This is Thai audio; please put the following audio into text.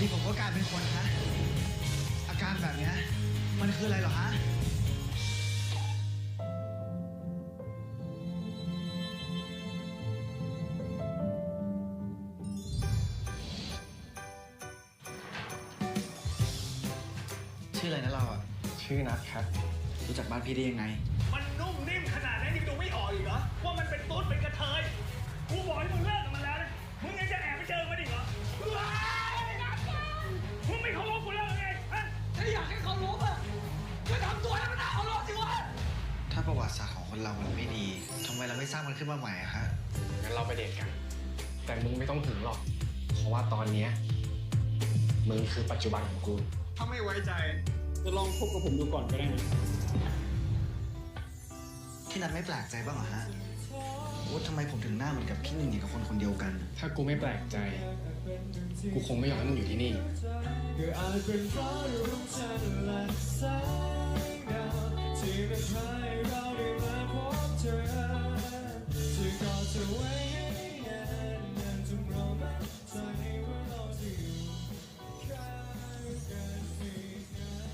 ดีๆผมก็กลายเป็นคนฮะ อาการแบบเนี้ยมันคืออะไรเหรอฮะ ชื่ออะไรนะเราอะ ชื่อนัทครับ รู้จักบ้านพี่ได้ยังไง มันนุ่มนิ่มขาประวัติศาสตร์ของคนเรามันไม่ดีทำไมเราไม่สร้างมันขึ้นมาใหม่อะฮะงั้นเราไปเดทกัน แต่มึงไม่ต้องถึงหรอก เพราะว่าตอนเนี้ยมึงคือปัจจุบันของกู ถ้าไม่ไว้ใจ จะลองคบกับผมดูก่อนก็ได้นะพี่นัทไม่แปลกใจบ้างเหรอฮะว่าทำไมผมถึงหน้าเหมือนกับพี่หนึ่งอย่างกับคนคนเดียวกัน ถ้ากูไม่แปลกใจ กูคงไม่ยอมให้มึงอยู่ที่นี่ ก็อาจเป็นเพราะรูปฉั